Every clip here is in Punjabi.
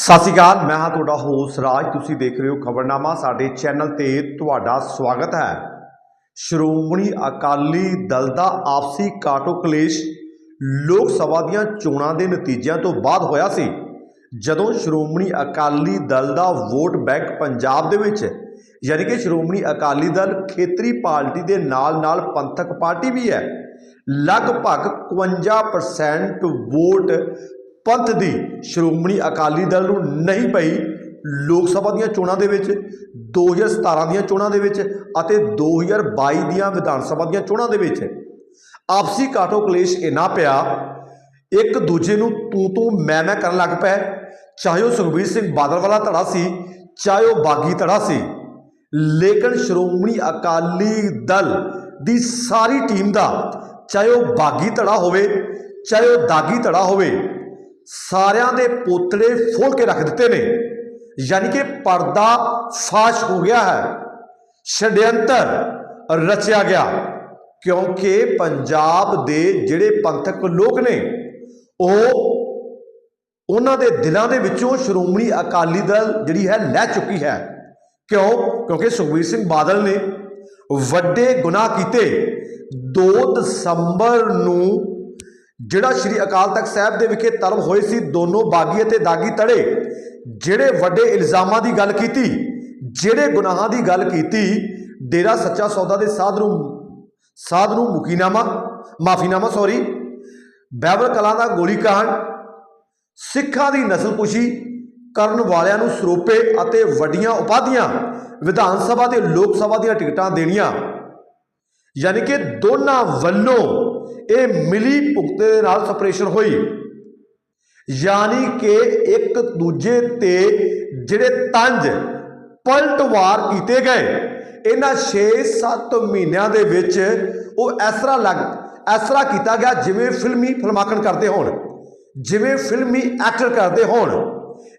ਸਤਿ ਸ਼੍ਰੀ ਅਕਾਲ, ਮੈਂ ਹਾਂ ਤੁਹਾਡਾ ਹੋਸ ਰਾਜ। ਤੁਸੀਂ ਦੇਖ ਰਹੇ ਹੋ ਖਬਰਨਾਮਾ। ਸਾਡੇ ਚੈਨਲ ਤੇ ਤੁਹਾਡਾ ਸਵਾਗਤ ਹੈ। ਸ਼੍ਰੋਮਣੀ ਅਕਾਲੀ ਦਲ ਦਾ ਆਪਸੀ ਕਾਟੋ ਕਲੇਸ਼ ਲੋਕ ਸਭਾ ਦੀਆਂ ਚੋਣਾਂ ਦੇ ਨਤੀਜਿਆਂ ਤੋਂ ਬਾਅਦ ਹੋਇਆ ਸੀ। ਜਦੋਂ ਸ਼੍ਰੋਮਣੀ ਅਕਾਲੀ ਦਲ ਦਾ ਵੋਟ ਬੈਂਕ ਪੰਜਾਬ ਦੇ ਵਿੱਚ, ਯਾਨੀ ਕਿ ਸ਼੍ਰੋਮਣੀ ਅਕਾਲੀ ਦਲ ਖੇਤਰੀ ਪਾਰਟੀ ਦੇ ਨਾਲ-ਨਾਲ ਪੰਥਕ ਪਾਰਟੀ ਵੀ ਹੈ, ਲਗਭਗ 51% ਵੋਟ ਪੰਥ ਦੀ ਸ਼੍ਰੋਮਣੀ ਅਕਾਲੀ ਦਲ ਨੂੰ ਨਹੀਂ ਪਈ ਲੋਕ ਸਭਾ ਦੀਆਂ ਚੋਣਾਂ ਦੇ ਵਿੱਚ 2017 ਦੀਆਂ ਚੋਣਾਂ ਦੇ ਵਿੱਚ ਅਤੇ 2022 ਦੀਆਂ ਵਿਧਾਨ ਸਭਾ ਦੀਆਂ ਚੋਣਾਂ ਦੇ ਵਿੱਚ। ਆਪਸੀ ਕਾਟੋ ਕਲੇਸ਼ ਇਨਾ ਪਿਆ, ਇੱਕ ਦੂਜੇ ਨੂੰ ਤੂੰ ਤੂੰ ਮੈਂ ਮੈਂ ਕਰਨ ਲੱਗ ਪਏ ਚਾਹੇ ਉਹ ਸੁਖਬੀਰ ਸਿੰਘ ਬਾਦਲ ਵਾਲਾ ਧੜਾ ਸੀ, ਚਾਹੇ ਉਹ ਬਾਗੀ ਧੜਾ ਸੀ। ਲੇਕਿਨ ਸ਼੍ਰੋਮਣੀ ਅਕਾਲੀ ਦਲ ਦੀ ਸਾਰੀ ਟੀਮ ਦਾ ਚਾਹੇ ਉਹ ਬਾਗੀ ਧੜਾ ਹੋਵੇ, ਚਾਹੇ ਉਹ ਦਾਗੀ ਧੜਾ ਹੋਵੇ ਸਾਰਿਆਂ ਦੇ ਪੋਤੜੇ ਫੋਲ ਕੇ ਰੱਖ ਦਿੱਤੇ ਨੇ। ਯਾਨੀ ਕਿ ਪਰਦਾ ਫਾਸ਼ ਹੋ ਗਿਆ ਹੈ। ਛੜਯੰਤਰ ਰਚਿਆ ਗਿਆ। ਕਿਉਂਕਿ ਪੰਜਾਬ ਦੇ ਜਿਹੜੇ ਪੰਥਕ ਲੋਕ ਨੇ, ਉਹ ਉਹਨਾਂ ਦੇ ਦਿਲਾਂ ਦੇ ਵਿੱਚੋਂ ਸ਼੍ਰੋਮਣੀ ਅਕਾਲੀ ਦਲ ਜਿਹੜੀ ਹੈ, ਲੈ ਚੁੱਕੀ ਹੈ। ਕਿਉਂ? ਕਿਉਂਕਿ ਸੁਖਬੀਰ ਸਿੰਘ ਬਾਦਲ ਨੇ ਵੱਡੇ ਗੁਨਾਹ ਕੀਤੇ। 2 ਦਸੰਬਰ ਨੂੰ ਜਿਹੜਾ ਸ਼੍ਰੀ ਅਕਾਲ ਤਖਤ ਸਾਹਿਬ ਦੇ ਵਿਖੇ ਤਲਬ ਹੋਏ ਸੀ, ਦੋਨੋਂ ਬਾਗੀ ਅਤੇ ਦਾਗੀ ਤੜੇ ਜਿਹੜੇ ਵੱਡੇ ਇਲਜ਼ਾਮਾਂ ਦੀ ਗੱਲ ਕੀਤੀ, ਜਿਹੜੇ ਗੁਨਾਹਾਂ ਦੀ ਗੱਲ ਕੀਤੀ, ਡੇਰਾ ਸੱਚਾ ਸੌਦਾ ਦੇ ਸਾਧ ਨੂੰ ਸਾਧ ਨੂੰ ਮੁਕੀਨਾਮਾ, ਮਾਫੀਨਾਮਾ ਸੌਰੀ ਬੈਬਲ ਕਲਾਂ ਦਾ ਗੋਲੀकांड ਸਿੱਖਾਂ ਦੀ ਨਸਲਕੁਸ਼ੀ ਕਰਨ ਵਾਲਿਆਂ ਨੂੰ ਸਰੋਪੇ ਅਤੇ ਵੱਡੀਆਂ ਉਪਾਧੀਆਂ, ਵਿਧਾਨ ਸਭਾ ਤੇ ਲੋਕ ਸਭਾ ਦੀਆਂ ਟਿਕਟਾਂ ਦੇਣੀਆਂ। ਯਾਨੀ ਕਿ ਦੋਨਾਂ ਵੱਲੋਂ ਇਹ ਮਿਲੀ ਭੁਗਤੇ ਦੇ ਨਾਲ ਸਪਰੇਸ਼ਨ ਹੋਈ। ਯਾਨੀ ਕਿ ਇੱਕ ਦੂਜੇ ਤੇ ਜਿਹੜੇ ਤੰਜ ਪਲਟਵਾਰ ਕੀਤੇ ਗਏ, ਇਹਨਾਂ 6-7 ਮਹੀਨਿਆਂ ਦੇ ਵਿੱਚ ਉਹ ਇਸ ਤਰ੍ਹਾਂ ਲੱਗ, ਇਸ ਤਰ੍ਹਾਂ ਕੀਤਾ ਗਿਆ ਜਿਵੇਂ ਫਿਲਮੀ ਫਿਲਮਾਕਣ ਕਰਦੇ ਹੋਣ, ਜਿਵੇਂ ਫਿਲਮੀ ਐਕਟਰ ਕਰਦੇ ਹੋਣ।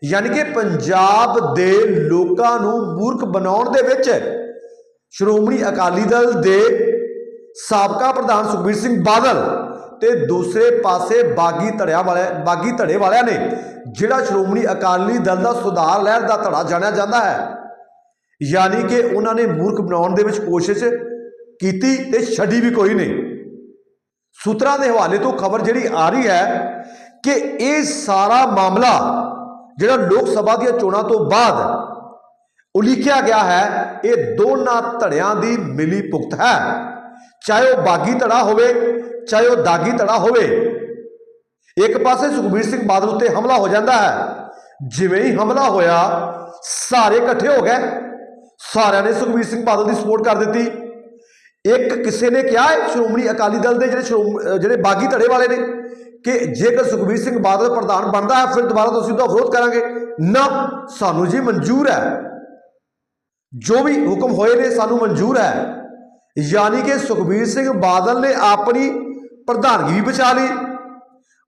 ਯਾਨੀ ਕਿ ਪੰਜਾਬ ਦੇ ਲੋਕਾਂ ਨੂੰ ਮੂਰਖ ਬਣਾਉਣ ਦੇ ਵਿੱਚ ਸ਼੍ਰੋਮਣੀ ਅਕਾਲੀ ਦਲ ਦੇ ਸਾਬਕਾ ਪ੍ਰਧਾਨ ਸੁਖਬੀਰ ਸਿੰਘ ਬਾਦਲ ਤੇ ਦੂਸਰੇ ਪਾਸੇ ਬਾਗੀ ਧੜਿਆ ਵਾਲੇ ਬਾਗੀ ਧੜੇ ਵਾਲਿਆਂ ਨੇ ਜਿਹੜਾ ਸ਼੍ਰੋਮਣੀ ਅਕਾਲੀ ਦਲ ਦਾ ਸੁਧਾਰ ਲਹਿਰ ਦਾ ਧੜਾ ਜਾਣਿਆ ਜਾਂਦਾ ਹੈ। ਯਾਨੀ ਕਿ ਉਹਨਾਂ ਨੇ ਮੂਰਖ ਬਣਾਉਣ ਦੇ ਵਿੱਚ ਕੋਸ਼ਿਸ਼ ਕੀਤੀ ਤੇ ਛੱਡੀ ਵੀ ਕੋਈ ਨਹੀਂ। ਸੂਤਰਾਂ ਦੇ ਹਵਾਲੇ ਤੋਂ ਖਬਰ ਜਿਹੜੀ ਆ ਰਹੀ ਹੈ ਕਿ ਇਹ ਸਾਰਾ ਮਾਮਲਾ ਜਿਹੜਾ ਲੋਕ ਸਭਾ ਦੀਆਂ ਚੋਣਾਂ ਤੋਂ ਬਾਅਦ ਉਲੀਕਿਆ ਗਿਆ ਹੈ, ਇਹ ਦੋਨਾਂ ਧੜਿਆਂ ਦੀ ਮਿਲੀ ਭੁਗਤ ਹੈ। ਚਾਹੇ ਉਹ ਬਾਗੀ ਧੜਾ ਹੋਵੇ, ਚਾਹੇ ਉਹ ਦਾਗੀ ਧੜਾ ਹੋਵੇ, ਇੱਕ ਪਾਸੇ ਸੁਖਬੀਰ ਸਿੰਘ ਬਾਦਲ ਉੱਤੇ ਹਮਲਾ ਹੋ ਜਾਂਦਾ ਹੈ। ਜਿਵੇਂ ਹੀ ਹਮਲਾ ਹੋਇਆ, ਸਾਰੇ ਇਕੱਠੇ ਹੋ ਗਏ। ਸਾਰਿਆਂ ਨੇ ਸੁਖਬੀਰ ਸਿੰਘ ਬਾਦਲ ਦੀ ਸਪੋਰਟ ਕਰ ਦਿੱਤੀ। ਇੱਕ ਕਿਸੇ ਨੇ ਕਿਹਾ ਸ਼੍ਰੋਮਣੀ ਅਕਾਲੀ ਦਲ ਦੇ ਜਿਹੜੇ ਸ਼੍ਰੋਮ- ਜਿਹੜੇ ਬਾਗੀ ਧੜੇ ਵਾਲੇ ਨੇ, ਕਿ ਜੇਕਰ ਸੁਖਬੀਰ ਸਿੰਘ ਬਾਦਲ ਪ੍ਰਧਾਨ ਬਣਦਾ ਹੈ, ਫਿਰ ਦੁਬਾਰਾ ਤੁਸੀਂ ਉਹਦਾ ਵਿਰੋਧ ਕਰਾਂਗੇ। ਨਾ, ਸਾਨੂੰ ਜੀ ਮਨਜ਼ੂਰ ਹੈ। ਜੋ ਵੀ ਹੁਕਮ ਹੋਏ ਨੇ, ਸਾਨੂੰ ਮਨਜ਼ੂਰ ਹੈ। ਯਾਨੀ ਕਿ ਸੁਖਬੀਰ ਸਿੰਘ ਬਾਦਲ ਨੇ ਆਪਣੀ ਪ੍ਰਧਾਨਗੀ ਵੀ ਬਚਾ ਲਈ।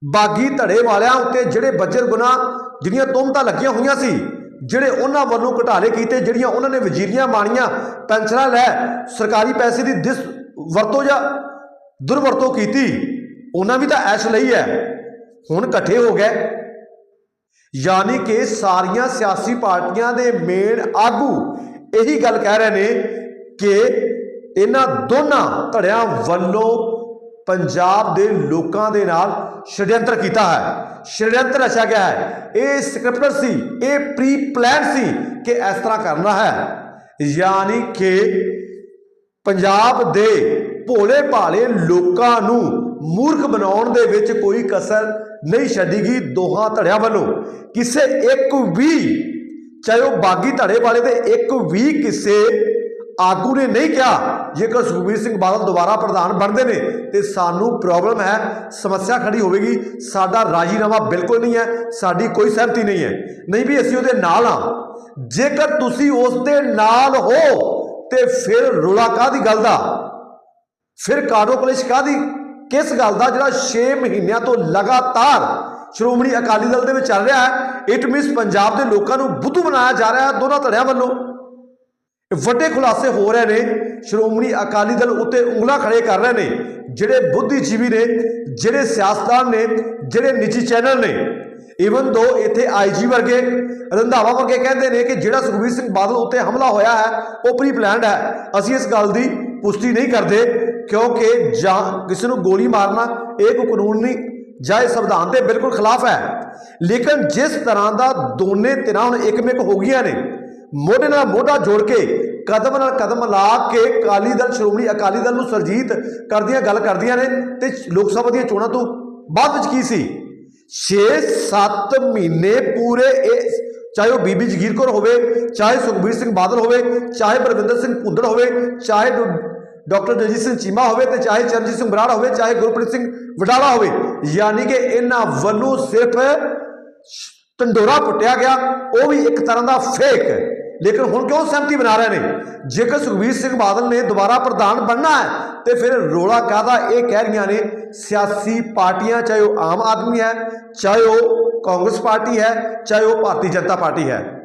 ਬਾਗੀ ਧੜੇ ਵਾਲਿਆਂ ਉੱਤੇ ਜਿਹੜੇ ਬੱਜਰ ਗੁਨਾਹ ਜਿਹੜੀਆਂ ਤੁਹਮਤਾਂ ਲੱਗੀਆਂ ਹੋਈਆਂ ਸੀ, ਜਿਹੜੇ ਉਹਨਾਂ ਵੱਲੋਂ ਘਟਾਲੇ ਕੀਤੇ, ਜਿਹੜੀਆਂ ਉਹਨਾਂ ਨੇ ਵਜ਼ੀਰੀਆਂ ਮਾਣੀਆਂ ਪੈਨਸ਼ਨਾਂ ਲੈ, ਸਰਕਾਰੀ ਪੈਸੇ ਦੀ ਦਿਸ ਵਰਤੋਂ ਜਾਂ ਦੁਰਵਰਤੋਂ ਕੀਤੀ, ਉਹਨਾਂ ਵੀ ਤਾਂ ਐਸ਼ ਲਈ ਹੈ। ਹੁਣ ਇਕੱਠੇ ਹੋ ਗਏ। ਯਾਨੀ ਕਿ ਸਾਰੀਆਂ ਸਿਆਸੀ ਪਾਰਟੀਆਂ ਦੇ ਮੇਨ ਆਗੂ ਇਹੀ ਗੱਲ ਕਹਿ ਰਹੇ ਨੇ ਕਿ ਇਹਨਾਂ ਦੋਨਾਂ ਧੜਿਆਂ ਵੱਲੋਂ ਪੰਜਾਬ ਦੇ ਲੋਕਾਂ ਦੇ ਨਾਲ ਛੜਯੰਤਰ ਕੀਤਾ ਹੈ। ਛੜਯੰਤਰ ਰਚਿਆ ਗਿਆ ਹੈ। ਇਹ ਸਕ੍ਰਿਪਟਰ ਸੀ, ਇਹ ਪ੍ਰੀ ਪਲਾਨ ਸੀ ਕਿ ਇਸ ਤਰ੍ਹਾਂ ਕਰਨਾ ਹੈ। ਯਾਨੀ ਕਿ ਪੰਜਾਬ ਦੇ ਭੋਲੇ ਭਾਲੇ ਲੋਕਾਂ ਨੂੰ ਮੂਰਖ ਬਣਾਉਣ ਦੇ ਵਿੱਚ ਕੋਈ ਕਸਰ ਨਹੀਂ ਛੱਡੀ ਗਈ ਦੋਹਾਂ ਧੜਿਆਂ ਵੱਲੋਂ। ਕਿਸੇ ਇੱਕ ਵੀ, ਚਾਹੇ ਉਹ ਬਾਗੀ ਧੜੇ ਵਾਲੇ ਦੇ ਇੱਕ ਵੀ ਕਿਸੇ ਆਗੂ ਨੇ ਨਹੀਂ ਕਿਹਾ, ਜੇਕਰ ਸੁਖਬੀਰ ਸਿੰਘ ਬਾਦਲ ਦੁਬਾਰਾ ਪ੍ਰਧਾਨ ਬਣਦੇ ਨੇ, ਤੇ ਸਾਨੂੰ ਪ੍ਰੋਬਲਮ ਹੈ, ਸਮੱਸਿਆ ਖੜੀ ਹੋਵੇਗੀ। ਸਾਡਾ ਰਾਜੀਨਾਮਾ ਬਿਲਕੁਲ ਨਹੀਂ ਹੈ, ਸਾਡੀ ਕੋਈ ਸਹਿਮਤੀ ਨਹੀਂ ਹੈ। ਨਹੀਂ ਵੀ ਅਸੀਂ ਉਹਦੇ ਨਾਲ ਆ ਜੇਕਰ ਤੁਸੀਂ ਉਸ ਦੇ ਨਾਲ ਹੋ, ਤੇ ਫਿਰ ਰੋਲਾ ਕਾਹਦੀ ਗੱਲ ਦਾ? ਫਿਰ ਕਾਰੋ ਕਲੇਸ਼ ਕਾਹਦੀ? ਕਿਸ ਗੱਲ ਦਾ ਜਿਹੜਾ 6 ਮਹੀਨਿਆਂ ਤੋਂ ਲਗਾਤਾਰ ਸ਼੍ਰੋਮਣੀ ਅਕਾਲੀ ਦਲ ਦੇ ਵਿੱਚ ਚੱਲ ਰਿਹਾ ਹੈ ਇਟ ਮੀਨਸ ਪੰਜਾਬ ਦੇ ਲੋਕਾਂ ਨੂੰ ਬੁੱਧੂ ਬਣਾਇਆ ਜਾ ਰਿਹਾ ਹੈ ਦੋਨਾਂ ਧੜਿਆਂ ਵੱਲੋਂ। ਵੱਡੇ ਖੁਲਾਸੇ ਹੋ ਰਹੇ ਨੇ। ਸ਼੍ਰੋਮਣੀ ਅਕਾਲੀ ਦਲ ਉੱਤੇ ਉਂਗਲਾਂ ਖੜੇ ਕਰ ਰਹੇ ਨੇ। ਜਿਹੜੇ ਬੁੱਧੀਜੀਵੀ ਨੇ, ਜਿਹੜੇ ਸਿਆਸਤਦਾਨ ਨੇ, ਜਿਹੜੇ ਨਿੱਜੀ ਚੈਨਲ ਨੇ ਇਵਨ ਦੋ ਇੱਥੇ ਆਈਜੀ ਵਰਗੇ, ਰੰਧਾਵਾ ਵਰਗੇ ਕਹਿੰਦੇ ਨੇ ਕਿ ਜਿਹੜਾ ਸੁਖਬੀਰ ਸਿੰਘ ਬਾਦਲ ਉੱਤੇ ਹਮਲਾ ਹੋਇਆ ਹੈ, ਉਹ ਪ੍ਰੀ ਪਲਾਨਡ ਹੈ। ਅਸੀਂ ਇਸ ਗੱਲ ਦੀ ਪੁਸ਼ਟੀ ਨਹੀਂ ਕਰਦੇ, ਕਿਉਂਕਿ ਜਾਂ ਕਿਸੇ ਨੂੰ ਗੋਲੀ ਮਾਰਨਾ ਇਹ ਕੋਈ ਕਾਨੂੰਨ ਨਹੀਂ, ਜਾਂ ਇਹ ਸੰਵਿਧਾਨ ਦੇ ਬਿਲਕੁਲ ਖਿਲਾਫ ਹੈ। ਲੇਕਿਨ ਜਿਸ ਤਰ੍ਹਾਂ ਦਾ ਦੋਨੇ ਧਿਰਾਂ ਹੁਣ ਇੱਕਮਿਕ ਹੋ ਗਈਆਂ ਨੇ, ਮੋਢੇ ਨਾਲ ਮੋਢਾ ਜੋੜ ਕੇ ਕਦਮ ਨਾਲ ਕਦਮ ਲਾ ਕੇ ਅਕਾਲੀ ਦਲ, ਸ਼੍ਰੋਮਣੀ ਅਕਾਲੀ ਦਲ ਨੂੰ ਸਰਜੀਤ ਕਰਦੀਆਂ, ਗੱਲ ਕਰਦੀਆਂ ਨੇ ਤੇ ਲੋਕ ਸਭਾ ਦੀਆਂ ਚੋਣਾਂ ਤੋਂ ਬਾਅਦ ਵਿੱਚ ਕੀ ਸੀ? 6-7 ਮਹੀਨੇ ਪੂਰੇ ਇਹ ਚਾਹੇ ਉਹ ਬੀਬੀ ਜਗੀਰ ਕੌਰ ਹੋਵੇ, ਚਾਹੇ ਸੁਖਬੀਰ ਸਿੰਘ ਬਾਦਲ ਹੋਵੇ, ਚਾਹੇ ਬਰਵਿੰਦਰ ਸਿੰਘ ਭੁੰਦੜ ਹੋਵੇ, ਚਾਹੇ ਡਾ- ਡਾਕਟਰ ਦਲਜੀਤ ਸਿੰਘ ਚੀਮਾ ਹੋਵੇ ਤੇ ਚਾਹੇ ਚਰਨਜੀਤ ਸਿੰਘ ਬਰਾੜ ਹੋਵੇ, ਚਾਹੇ ਗੁਰਪ੍ਰੀਤ ਸਿੰਘ ਵਡਾਲਾ ਹੋਵੇ, ਯਾਨੀ ਕਿ ਇਹਨਾਂ ਵੱਲੋਂ ਸਿਰਫ ਢੰਡੋਰਾ ਪੁੱਟਿਆ ਗਿਆ, ਉਹ ਵੀ ਇੱਕ ਤਰ੍ਹਾਂ ਦਾ ਫੇਕ ਲੇਕਿਨ ਹੁਣ ਕਿਉਂ ਸਹਿਮਤੀ ਬਣਾ ਰਹੇ ਨੇ? ਜੇਕਰ ਸੁਖਬੀਰ ਸਿੰਘ ਬਾਦਲ ਨੇ ਦੁਬਾਰਾ ਪ੍ਰਧਾਨ ਬਣਨਾ ਹੈ, ਤੇ ਫਿਰ ਰੋਲਾ ਕਾਹਦਾ? ਇਹ ਕਹਿ ਰਹੀਆਂ ਨੇ, ਸਿਆਸੀ ਪਾਰਟੀਆਂ, ਚਾਹੇ ਉਹ ਆਮ ਆਦਮੀ ਹੈ, ਚਾਹੇ ਉਹ ਕਾਂਗਰਸ ਪਾਰਟੀ ਹੈ, ਚਾਹੇ ਉਹ ਭਾਰਤੀ ਜਨਤਾ ਪਾਰਟੀ ਹੈ।